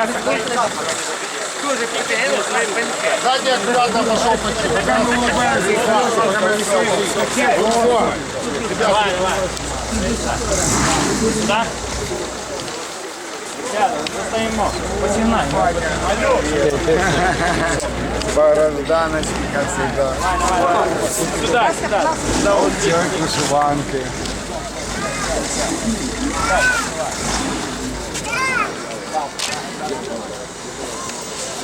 Я дуже підтягнув свої пеньки. Сзади аккуратно пошел по Давай, давай. Так? Сядемо, достаємо. Починаємо. Баражданочки,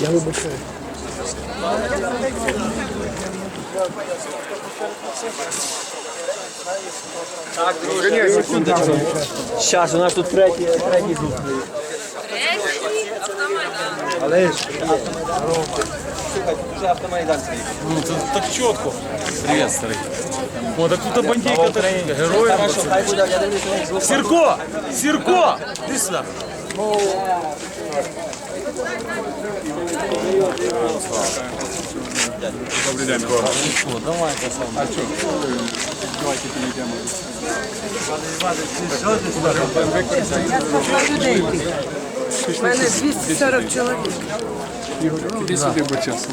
Я вибачаю. Так, друже, секундочку. Зараз, у нас тут третій, третій зустріч. Третій? Автомайдан. Але автомайдан. вже автомайдан стоїть. Ну, це так чітко. Привіт, старий. О, так тут бандійка теж герої. Хорошо, хай буде, я дивлюся, як звук. Сірко! Сірко! Іди сюди. Добрий день, Бога. У мене 240 чоловік. Иди сюда, бо часу.